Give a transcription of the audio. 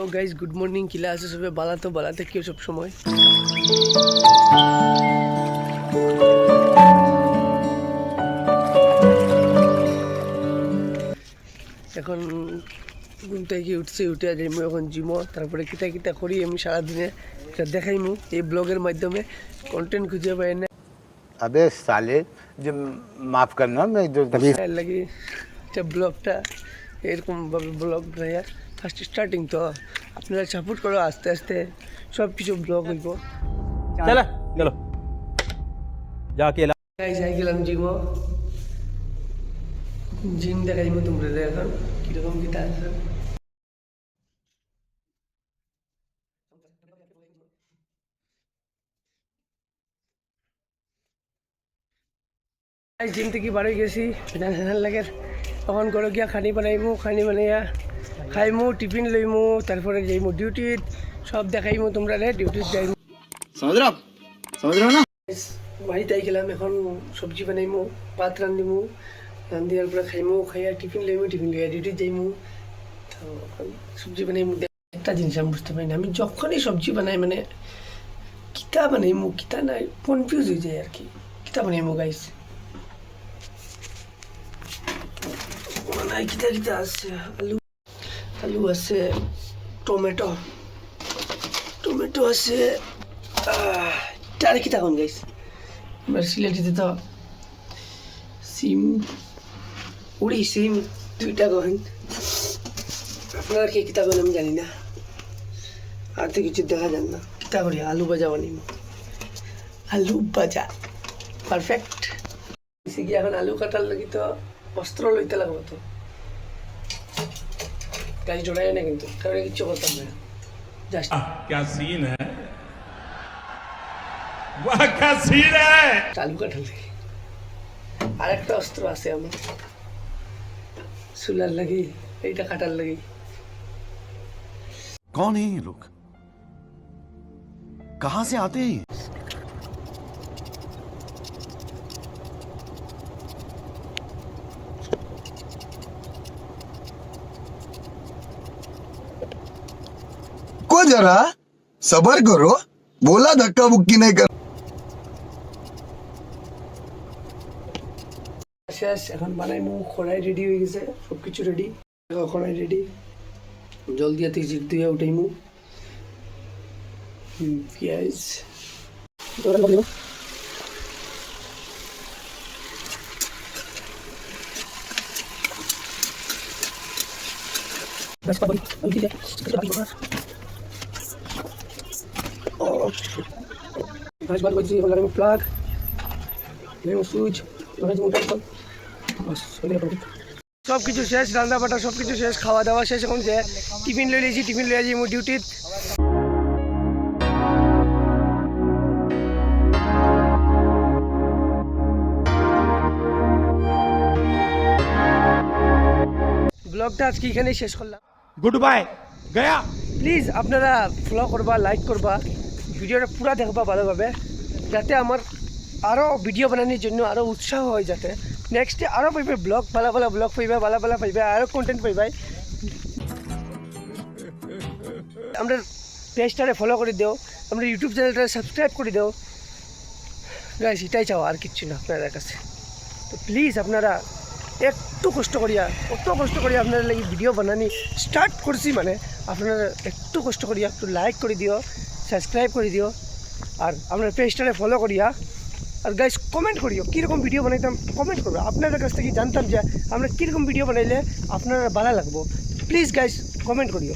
ও guys good morning কিলা আছে সবে বালাতো বালাতে কেউ সব সময় এখন ঘুম থেকে উঠছে উঠে যাইমু এখন জিমো তারপরে কিতা কিতা করি আমি সারাদিনে এটা দেখাইমু এই ব্লগের মাধ্যমে কন্টেন্ট খুঁজে পাই না আবে সালে যে মাফ করনা আমি লাগে ব্লগটা এরকম ভাবে ব্লগ প্লেয়ার ফার্স্ট স্টার্টিং তো। আপনারা সাপোর্ট করো আস্তে আস্তে। সব কিছু ব্লগ হইব। চলো চলো। যা কে যাই গেলাম জিম জিম দেখা যাব তোমরা এখন। কীরকম কী থাকছে জিম থেকে বাড়ি গেছি। লাগে। তখন করে গিয়া খানি বানাইবো খানি বানাইয়া। খাইমু টিফিন লইমু তারপরে যাইমু ডিউটি সব দেখাইমু তোমরা রে ডিউটিত যাইমু সমুদ্র? সমুদ্র না? বাড়িতে গেলাম এখন সবজি বানাইমু ভাত রান্ধিমু রান্ধিয়ার পরে খাইমু খাইয়া টিফিন লইমু টিফিন লইয়া ডিউটি যাইমু তো সবজি বানাইমু একটা জিনিস আমি বুঝতে পারি না আমি যখনই সবজি বানাই মানে কিতা বানাইমু কিতা নাই কনফিউজ হয়ে যায় আর কি। কিতা বানাইমু গাইস কিতা কিতা আছে আলু। আলু আছে টমেটো। টমেটো আছে আহ, তার কিতা কোন গাইস আমরা সিলেটিতে তো সিম উড়ি সিম দুইটা গহন। আপনারা কে কিতা আমি জানি না। আর তো কিছু দেখা যান না। কিতা করি আলু ভাজা বানিম। আলু ভাজা পারফেক্ট এখন আলু কাটার লাগি তো অস্ত্র লইতে লাগবো তো। গাছ জোড়াই না কিন্তু কারণ কিচ্ছু করতাম না জাস্ট क्या सीन है वाह क्या सीन है চালু কাটার লাগে আর একটা অস্ত্র আছে আমার চুলার লাগি এইটা কাটার লাগি कौन है ये लोग कहां से आते हैं जरा सबर करो बोला धक्का बुक्की नहीं कर শেষ এখন বানাইমু কড়াই রেডি হয়ে গেছে সব কিছু রেডি কড়াই রেডি জল দিয়ে থেকে জিপ দিয়ে উঠাইমু হুম, পেঁয়াজ দৌড়ান বানিমু ফ্ল্যাশ বার করছি হল আমি প্লাগ সুইচ সব কিছু শেষ রান্না বাটা সব কিছু শেষ খাওয়া দাওয়া শেষ এখন যে টিফিন লই লিয়েছি টিফিন লই যাচ্ছি মোট ডিউটির ব্লগটা আজকে এখানেই শেষ করলাম। গুড বাই গয়া। প্লিজ আপনারা ফলো করবা লাইক করবা। ভিডিওটা পুরা দেখবা ভালোভাবে, যাতে আমার আরও ভিডিও বানানোর জন্য আরও উৎসাহ হয়, যাতে নেক্সটে আরও পাইবে ব্লগ ভালো ভালো ব্লগ পাইবে, ভালো ভালো পাইবে আরও কন্টেন্ট পাইবে। আমরা পেজটারে ফলো করে দেও, আমরা ইউটিউব চ্যানেলটা সাবস্ক্রাইব করে দেও। গাইস এটাই চাও, আর কিচ্ছু না আপনাদের কাছে। তো প্লিজ আপনারা একটু কষ্ট করিয়া, কত কষ্ট করিয়া আপনারা লাগি ভিডিও বানানি স্টার্ট করছি মানে আপনারা একটু কষ্ট করিয়া একটু লাইক করে দিও। সাবস্ক্রাইব করে দিও। আর আমরা পেজটারে ফলো করিয়া। আর গাইস কমেন্ট করিও, কীরকম ভিডিও বানাইতাম কমেন্ট করবে। আপনাদের কাছ থেকে জানতাম যে আমরা কীরকম ভিডিও বানাইলে আপনারা ভালো লাগবো। প্লিজ গাইস কমেন্ট করিও।